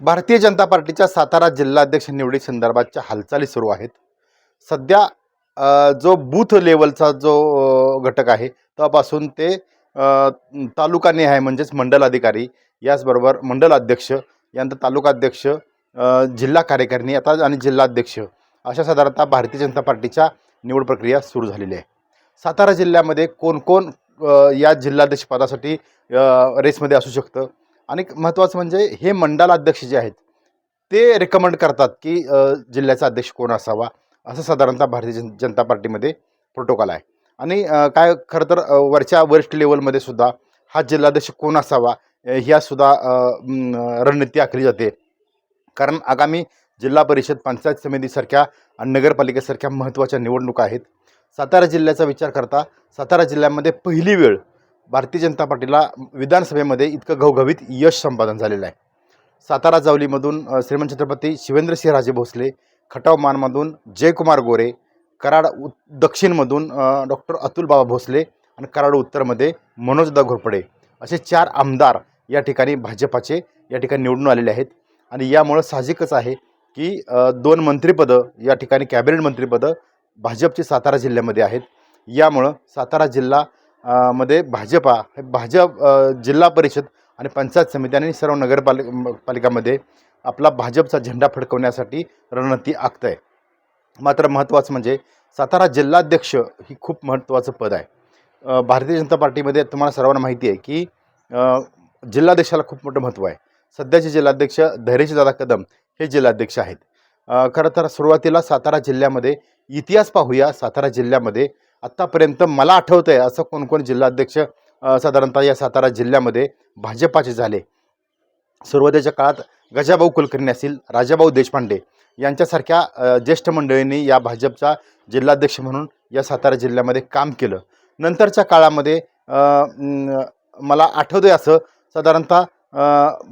भारतीय जनता पार्टीच्या सातारा जिल्हाध्यक्ष निवडी संदर्भाच्या हालचाली सुरू आहेत. सध्या जो बूथ लेवलचा जो घटक आहे तेव्हापासून ते तालुकाने आहे म्हणजेच मंडल अधिकारी याचबरोबर मंडल अध्यक्ष यानंतर तालुकाध्यक्ष जिल्हा कार्यकारिणी आता आणि जिल्हाध्यक्ष अशा साधारणतः भारतीय जनता पार्टीच्या निवड प्रक्रिया सुरू झालेली आहे. सातारा जिल्ह्यामध्ये कोण कोण या जिल्हाध्यक्ष पदासाठी रेसमध्ये असू शकतं? आणि महत्त्वाचं म्हणजे हे मंडल अध्यक्ष जे आहेत ते रेकमेंड करतात की जिल्ह्याचा अध्यक्ष कोण असावा असं साधारणतः भारतीय जन जनता पार्टीमध्ये प्रोटोकॉल आहे. आणि काय खरं तर वरच्या वरिष्ठ लेवलमध्ये सुद्धा हा जिल्हाध्यक्ष कोण असावा ह्यासुद्धा रणनीती आखली जाते. कारण आगामी जिल्हा परिषद पंचायत समितीसारख्या आणि नगरपालिकेसारख्या महत्त्वाच्या निवडणुका आहेत. सातारा जिल्ह्याचा विचार करता सातारा जिल्ह्यामध्ये पहिली वेळ भारतीय जनता पार्टीला विधानसभेमध्ये इतकं घवघवीत यश संपादन झालेलं आहे. सातारा जावलीमधून श्रीमंत छत्रपती शिवेंद्रसिंहराजे भोसले खटाव मानमधून जयकुमार गोरे कराड उ दक्षिणमधून डॉक्टर अतुल बाबा भोसले आणि कराड उत्तरमध्ये मनोजदा घोरपडे असे चार आमदार या ठिकाणी भाजपाचे या ठिकाणी निवडून आलेले आहेत. आणि यामुळं साहजिकच आहे की दोन मंत्रिपदं या ठिकाणी कॅबिनेट मंत्रिपदं भाजपची सातारा जिल्ह्यामध्ये आहेत. यामुळं सातारा जिल्हा मध्ये भाजपा हे भाजप जिल्हा परिषद आणि पंचायत समिती आणि सर्व नगरपालिका पालिकामध्ये आपला भाजपचा झेंडा फडकवण्यासाठी रणनीती आखत आहे मात्र महत्त्वाचं म्हणजे सातारा जिल्हाध्यक्ष ही खूप महत्त्वाचं पद आहे. भारतीय जनता पार्टीमध्ये तुम्हाला सर्वांना माहिती आहे की जिल्हाध्यक्षाला खूप मोठं महत्त्व आहे. सध्याचे जिल्हाध्यक्ष धैर्यशीदादा कदम हे जिल्हाध्यक्ष आहेत. खरं तर सुरुवातीला सातारा जिल्ह्यामध्ये इतिहास पाहूया. सातारा जिल्ह्यामध्ये आत्तापर्यंत मला आठवतं आहे असं कोणकोण जिल्हाध्यक्ष साधारणतः या सातारा जिल्ह्यामध्ये भाजपाचे झाले. सुरुवातीच्या काळात गजाभाऊ कुलकर्णी असतील राजाभाऊ देशपांडे यांच्यासारख्या ज्येष्ठ मंडळींनी या भाजपचा जिल्हाध्यक्ष म्हणून या सातारा जिल्ह्यामध्ये काम केलं. नंतरच्या काळामध्ये मला आठवतं आहे असं साधारणतः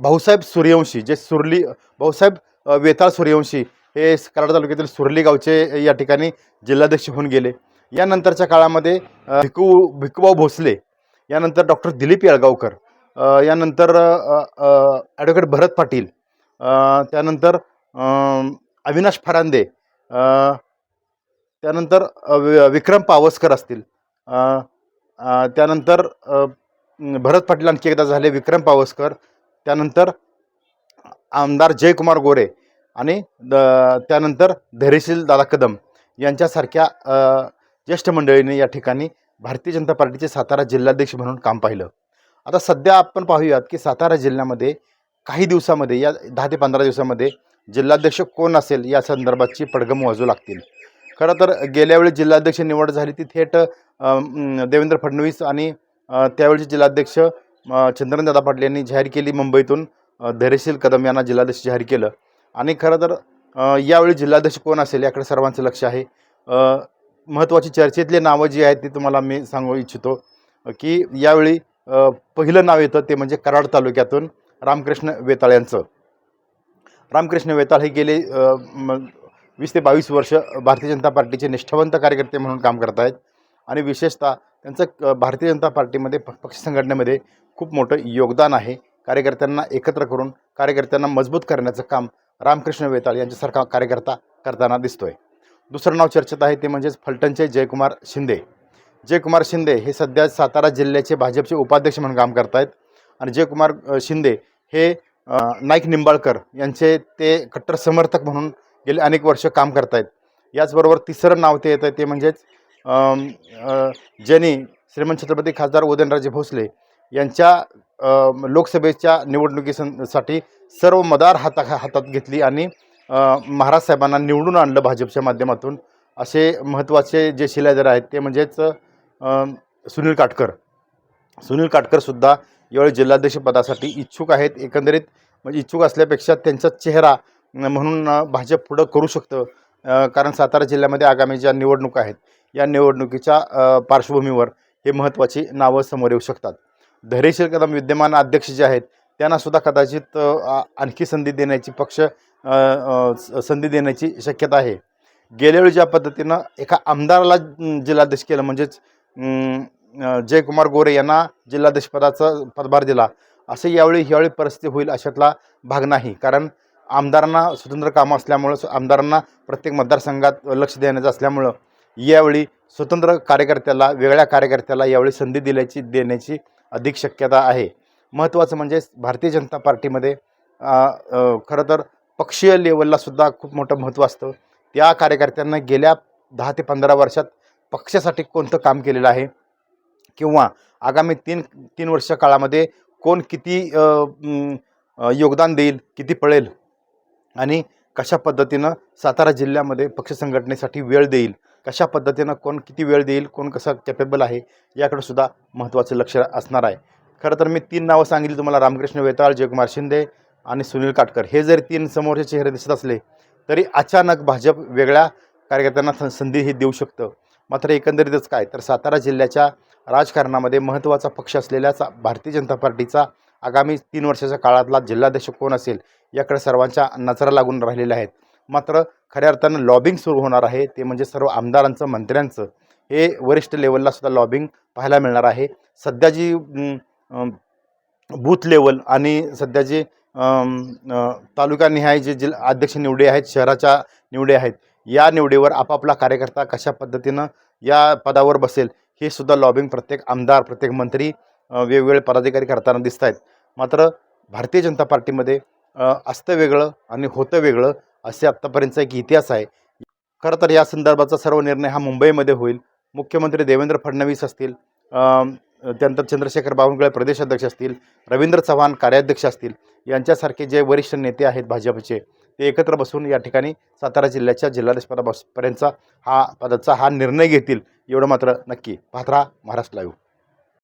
भाऊसाहेब सूर्यवंशी जे सुरली भाऊसाहेब वेताळ सूर्यवंशी हे कराड तालुक्यातील सुरली गावचे या ठिकाणी जिल्हाध्यक्ष होऊन गेले. यानंतरच्या काळामध्ये भिकू भिकूभाऊ भोसले यानंतर डॉक्टर दिलीप येळगावकर यानंतर ॲडव्होकेट भरत पाटील त्यानंतर अविनाश फरांदे त्यानंतर विक्रम पावसकर असतील त्यानंतर भरत पाटील आणखी एकदा झाले विक्रम पावसकर त्यानंतर आमदार जयकुमार गोरे आणि द त्यानंतर धैर्यशील दादा कदम यांच्यासारख्या ज्येष्ठ मंडळीने या ठिकाणी भारतीय जनता पार्टीचे सातारा जिल्हाध्यक्ष म्हणून काम पाहिलं. आता सध्या आपण पाहूयात की सातारा जिल्ह्यामध्ये काही दिवसामध्ये या दहा ते पंधरा दिवसामध्ये जिल्हाध्यक्ष कोण असेल या संदर्भाची पडगम वाजू लागतील. खरं तर गेल्या वेळी जिल्हाध्यक्ष निवड झाली ती थेट देवेंद्र फडणवीस आणि अ, त्यावेळीचे जिल्हाध्यक्ष अ, पाटील यांनी जाहीर केली मुंबईतून. धैर्यशील कदम यांना जिल्हाध्यक्ष जाहीर केलं. आणि खरं तर यावेळी जिल्हाध्यक्ष कोण असेल याकडे सर्वांचं लक्ष आहे. महत्त्वाची चर्चेतली नावं जी आहेत ती तुम्हाला मी सांगू इच्छितो की यावेळी पहिलं नाव येतं ते म्हणजे कराड तालुक्यातून रामकृष्ण वेताळ यांचं. रामकृष्ण वेताळ हे गेले वीस ते बावीस वर्ष भारतीय जनता पार्टीचे निष्ठावंत कार्यकर्ते म्हणून काम करत आहेत. आणि विशेषतः त्यांचं भारतीय जनता पार्टीमध्ये प- पक्ष संघटनेमध्ये खूप मोठं योगदान आहे. कार्यकर्त्यांना एकत्र करून कार्यकर्त्यांना मजबूत करण्याचं काम रामकृष्ण वेताळ यांच्यासारखा कार्यकर्ता करताना दिसतोय. दुसरं नाव चर्चेत आहे ते म्हणजेच फलटणचे जयकुमार शिंदे. जयकुमार शिंदे हे सध्या सातारा जिल्ह्याचे भाजपचे उपाध्यक्ष म्हणून काम करत आहेत आणि जयकुमार शिंदे हे नाईक निंबाळकर यांचे ते कट्टर समर्थक म्हणून गेले अनेक वर्ष काम करत आहेत याचबरोबर तिसरं नाव ते येतं ते म्हणजेच ज्यांनी श्रीमंत छत्रपती खासदार उदयनराजे भोसले यांच्या लोकसभेच्या निवडणुकीसाठी सर्व मदार हाता हातात घेतली आणि महाराज साहेबांना निवडून आणलं भाजपच्या माध्यमातून. असे महत्त्वाचे जे शिलाधार आहेत ते म्हणजेच सुनील काटकर. सुनील काटकरसुद्धा यावेळी जिल्हाध्यक्षपदासाठी इच्छुक आहेत. एकंदरीत म्हणजे इच्छुक असल्यापेक्षा त्यांचा चेहरा म्हणून भाजप पुढं करू शकतं. कारण सातारा जिल्ह्यामध्ये आगामी ज्या निवडणुका आहेत या निवडणुकीच्या पार्श्वभूमीवर हे महत्त्वाची नावं समोर येऊ शकतात. धैर्यशील कदम विद्यमान अध्यक्ष जे आहेत त्यांनासुद्धा कदाचित आणखी संधी देण्याची पक्ष स- संधी देण्याची शक्यता आहे. गेल्यावेळी ज्या पद्धतीनं एका आमदाराला जिल्हाध्यक्ष केलं म्हणजेच जयकुमार गोरे यांना जिल्हाध्यक्षपदाचा पदभार दिला असं यावेळी ह्यावेळी परिस्थिती होईल अशातला भाग नाही. कारण आमदारांना स्वतंत्र कामं असल्यामुळं आमदारांना प्रत्येक मतदारसंघात लक्ष देण्याचं असल्यामुळं यावेळी स्वतंत्र कार्यकर्त्याला वेगळ्या कार्यकर्त्याला यावेळी संधी दिल्याची देण्याची अधिक शक्यता आहे. महत्त्वाचं म्हणजे भारतीय जनता पार्टीमध्ये खरं तर पक्षीय लेवलला सुद्धा खूप मोठं महत्त्व असतं. त्या कार्यकर्त्यांना गेल्या दहा ते पंधरा वर्षात पक्षासाठी कोणतं काम केलेलं आहे? किंवा आगामी तीन तीन वर्ष काळामध्ये कोण किती योगदान देईल किती पळेल? आणि कशा पद्धतीनं सातारा जिल्ह्यामध्ये पक्ष संघटनेसाठी वेळ देईल? कशा पद्धतीनं कोण किती वेळ देईल? कोण कसं कॅपेबल आहे? याकडे सुद्धा महत्त्वाचं लक्ष असणार आहे. खरं तर मी तीन नावं सांगितली तुम्हाला. रामकृष्ण वेताळ जयकुमार शिंदे आणि सुनील काटकर. हे जरी तीन समोरचे चेहरे दिसत असले तरी अचानक भाजप वेगळ्या कार्यकर्त्यांना संधी हे देऊ शकतं. मात्र एकंदरीतच काय? तर सातारा जिल्ह्याच्या राजकारणामध्ये महत्त्वाचा पक्ष असलेल्या भारतीय जनता पार्टीचा आगामी तीन वर्षाच्या काळातला जिल्हाध्यक्ष कोण असेल याकडे सर्वांच्या नजरा लागून राहिलेल्या आहेत. मात्र खऱ्या अर्थानं लॉबिंग सुरू होणार आहे ते म्हणजे सर्व आमदारांचं मंत्र्यांचं. हे वरिष्ठ लेवलला सुद्धा लॉबिंग पाहायला मिळणार आहे. सध्या जी बूथ लेवल आणि सध्या जे तालुका अं, तालुकानिहाय जे जिल्हा अध्यक्ष निवडे आहेत शहराच्या निवडे आहेत या निवडीवर आपापला कार्यकर्ता कशा पद्धतीनं या पदावर बसेल हे सुद्धा लॉबिंग प्रत्येक आमदार प्रत्येक मंत्री वेगवेगळे पदाधिकारी करताना दिसत आहेत मात्र भारतीय जनता पार्टीमध्ये असतं वेगळं आणि होतं वेगळं असे आत्तापर्यंतचा एक इतिहास आहे. खरं तर या संदर्भाचा सर्व निर्णय हा मुंबईमध्ये होईल. मुख्यमंत्री देवेंद्र फडणवीस असतील त्यानंतर चंद्रशेखर बावनकुळे प्रदेशाध्यक्ष असतील रवींद्र चव्हाण कार्याध्यक्ष असतील यांच्यासारखे जे वरिष्ठ नेते आहेत भाजपचे ते एकत्र बसून या ठिकाणी सातारा जिल्ह्याच्या जिल्हाध्यक्षपदापर्यंतचा हा पदाचा हा निर्णय घेतील एवढं मात्र नक्की. पाहत राहा महाराष्ट्र लाईव्ह